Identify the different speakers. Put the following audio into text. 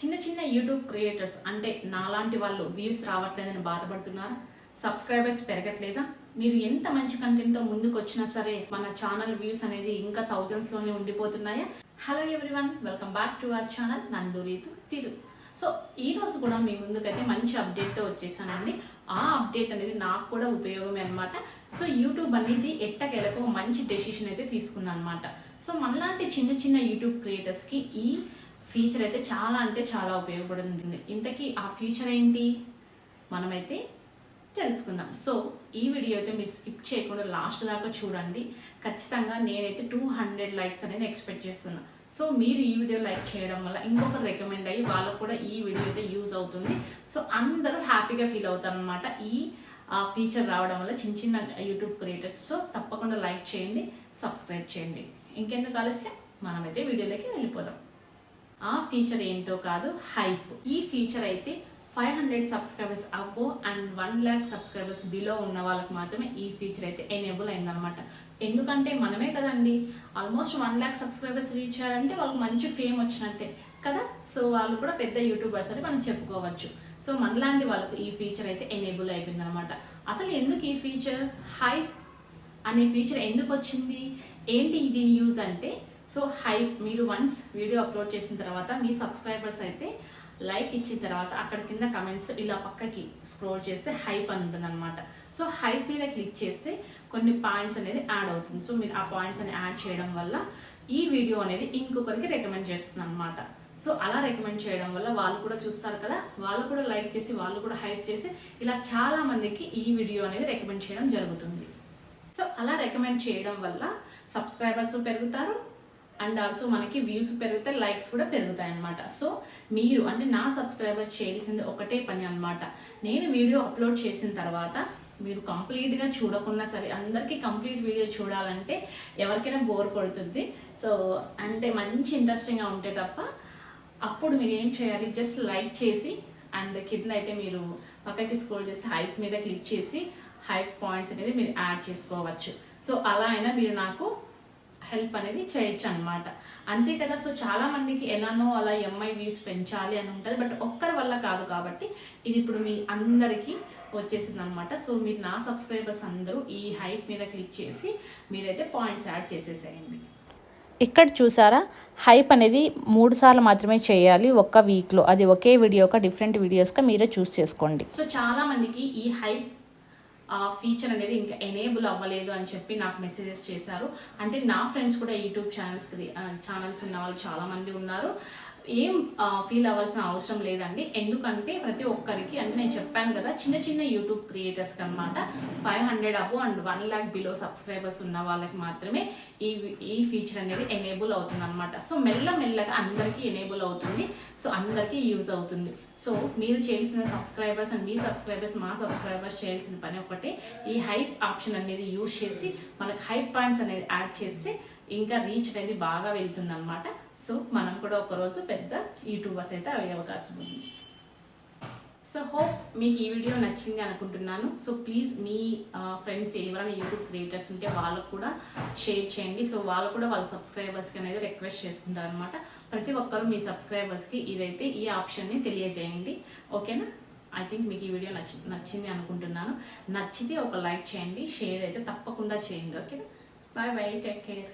Speaker 1: చిన్న చిన్న YouTube creators అంటే నాలాంటి వాళ్ళు వ్యూస్ రావట్లేదని బాధపడుతున్నారా? సబ్స్క్రైబర్స్ పెరగట్లేదా? మీరు ఎంత మంచి కంటెంట్తో ముందుకు వచ్చినా సరే మన ఛానల్ వ్యూస్ అనేది ఇంకా థౌజండ్స్లోనే ఉండిపోతున్నాయా? Hello everyone welcome back to our channel నందురీతు తిరు సో ఈ రోజు కూడా మీ ముందుకైతే మంచి అప్డేట్తో వచ్చేసానండి. ఆ అప్డేట్ అనేది నాకు కూడా ఉపయోగమే అనమాట సో యూట్యూబ్ అనేది ఎట్టకెలకు మంచి డెసిషన్ అయితే తీసుకుందనమాట సో మనలాంటి చిన్న చిన్న యూట్యూబ్ క్రియేటర్స్కి ఈ ఫీచర్ అయితే చాలా అంటే చాలా ఉపయోగపడుతుంది. ఇంతకీ ఆ ఫీచర్ ఏంటి? మనమైతే తెలుసుకుందాం. సో ఈ వీడియో అయితే మీరు స్కిప్ చేయకుండా లాస్ట్ దాకా చూడండి. ఖచ్చితంగా నేనైతే టూ హండ్రెడ్ లైక్స్ అనేది ఎక్స్పెక్ట్ చేస్తున్నా. సో మీరు ఈ వీడియో లైక్ చేయడం వల్ల ఇంకొకరు రికమెండ్ అయ్యి వాళ్ళకు కూడా ఈ వీడియో అయితే యూజ్ అవుతుంది. సో అందరూ హ్యాపీగా ఫీల్ అవుతారనమాట ఈ ఫీచర్ రావడం వల్ల చిన్న చిన్న యూట్యూబ్ క్రియేటర్స్ సో తప్పకుండా లైక్ చేయండి సబ్స్క్రైబ్ చేయండి. ఇంకెందుకు ఆలస్యం? మనమైతే వీడియోలోకి వెళ్ళిపోదాం. ఫీచర్ ఏంటో కాదు హైప్ ఈ ఫీచర్ అయితే five hundred subscribers above and one lakh subscribers below ఉన్న వాళ్ళకి మాత్రమే ఈ ఫీచర్ అయితే ఎనేబుల్ అయిందనమాట ఎందుకంటే మనమే కదండి almost one lakh subscribers reach అయ్యారంటే వాళ్ళకి మంచి ఫేమ్ వచ్చినట్టే కదా? సో వాళ్ళు కూడా పెద్ద యూట్యూబర్స్ అని మనం చెప్పుకోవచ్చు. సో మనలాంటి వాళ్ళకు ఈ ఫీచర్ అయితే ఎనేబుల్ అయిపోయింది అనమాట అసలు ఎందుకు ఈ ఫీచర్ హైప్ అనే ఫీచర్ ఎందుకు వచ్చింది? ఏంటి దీని యూజ్ అంటే సో హైప్ మీరు వన్స్ వీడియో అప్లోడ్ చేసిన తర్వాత మీ సబ్స్క్రైబర్స్ అయితే లైక్ ఇచ్చిన తర్వాత అక్కడ కింద కమెంట్స్ ఇలా పక్కకి స్క్రోల్ చేస్తే హైప్ అని ఉంటుంది అనమాట సో హైప్ మీద క్లిక్ చేస్తే కొన్ని పాయింట్స్ అనేది యాడ్ అవుతుంది. సో మీరు ఆ పాయింట్స్ అని యాడ్ చేయడం వల్ల ఈ వీడియో అనేది ఇంకొకరికి రికమెండ్ చేస్తుంది అనమాట సో అలా రికమెండ్ చేయడం వల్ల వాళ్ళు కూడా చూస్తారు కదా వాళ్ళు కూడా లైక్ చేసి వాళ్ళు కూడా హైప్ చేసి ఇలా చాలా మందికి ఈ వీడియో అనేది రికమెండ్ చేయడం జరుగుతుంది. సో అలా రికమెండ్ చేయడం వల్ల సబ్స్క్రైబర్స్ పెరుగుతారు అండ్ ఆల్సో మనకి వ్యూస్ పెరిగితే లైక్స్ కూడా పెరుగుతాయి అనమాట సో మీరు అంటే నా సబ్స్క్రైబర్ చేయాల్సింది ఒకటే పని అనమాట నేను వీడియో అప్లోడ్ చేసిన తర్వాత మీరు కంప్లీట్గా చూడకున్నా సరే అందరికీ కంప్లీట్ వీడియో చూడాలంటే ఎవరికైనా బోర్ కొడుతుంది. సో అంటే మంచి ఇంట్రెస్టింగ్గా ఉంటే తప్ప అప్పుడు మీరు ఏం చేయాలి? జస్ట్ లైక్ చేసి అండ్ కింద అయితే మీరు పక్కకి స్క్రోల్ చేసి హైప్ మీద క్లిక్ చేసి హైప్ పాయింట్స్ అనేది మీరు యాడ్ చేసుకోవచ్చు. సో అలా అయినా మీరు నాకు హెల్ప్ అనేది చేయొచ్చు అనమాట అంతే కదా సో చాలా మందికి ఎలానో అలా ఎంఐ వ్యూస్ పెంచాలి అని ఉంటుంది బట్ ఒక్కరి వల్ల కాదు కాబట్టి ఇది ఇప్పుడు మీ అందరికీ వచ్చేసింది అనమాట సో మీరు నా సబ్స్క్రైబర్స్ అందరూ ఈ హైప్ మీద క్లిక్ చేసి మీరైతే పాయింట్స్ యాడ్ చేసేసేయండి.
Speaker 2: ఇక్కడ చూసారా? హైప్ అనేది మూడు సార్లు మాత్రమే చేయాలి ఒక్క వీక్లో అది ఒకే వీడియోగా డిఫరెంట్ వీడియోస్గా మీరే చూస్ చేసుకోండి.
Speaker 1: సో చాలా మందికి ఈ హైప్ ఫీచర్ అనేది ఇంకా ఎనేబుల్ అవ్వలేదు అని చెప్పి నాకు మెసేజెస్ చేశారు. అంటే నా ఫ్రెండ్స్ కూడా యూట్యూబ్ ఛానల్స్ ఛానల్స్ ఉన్న వాళ్ళు చాలామంది ఉన్నారు. ఏం ఫీల్ అవ్వాల్సిన అవసరం లేదండి. ఎందుకంటే ప్రతి ఒక్కరికి అంటే నేను చెప్పాను కదా చిన్న చిన్న యూట్యూబ్ క్రియేటర్స్కి అనమాట five hundred above and one lakh below subscribers ఉన్న వాళ్ళకి మాత్రమే ఈ ఈ ఫీచర్ అనేది ఎనేబుల్ అవుతుంది అనమాట సో మెల్ల మెల్లగా అందరికీ ఎనేబుల్ అవుతుంది. సో అందరికీ యూజ్ అవుతుంది. సో మీరు చేయాల్సిన సబ్స్క్రైబర్స్ అండ్ మీ సబ్స్క్రైబర్స్ మా సబ్స్క్రైబర్స్ చేయాల్సిన పని ఒకటి ఈ హైప్ ఆప్షన్ అనేది యూజ్ చేసి మనకి హైప్ పాయింట్స్ అనేది యాడ్ చేస్తే ఇంకా రీచ్ అనేది బాగా వెళ్తుంది అనమాట సో మనం కూడా ఒకరోజు పెద్ద యూట్యూబర్స్ అయితే అయ్యే అవకాశం ఉంది. సో హోప్ మీకు ఈ వీడియో నచ్చింది అనుకుంటున్నాను. సో ప్లీజ్ మీ ఫ్రెండ్స్ ఎవరైనా యూట్యూబ్ క్రియేటర్స్ ఉంటే వాళ్ళకు కూడా షేర్ చేయండి. సో వాళ్ళు కూడా వాళ్ళ సబ్స్క్రైబర్స్కి అనేది రిక్వెస్ట్ చేసుకుంటారు అనమాట ప్రతి ఒక్కరు మీ సబ్స్క్రైబర్స్కి ఇదైతే ఈ ఆప్షన్ని తెలియజేయండి. ఓకేనా ఐ థింక్ మీకు ఈ వీడియో నచ్చి నచ్చింది అనుకుంటున్నాను. నచ్చితే ఒక లైక్ చేయండి. షేర్ అయితే తప్పకుండా చేయండి. ఓకేనా బాయ్ బాయ్ టేక్ కేర్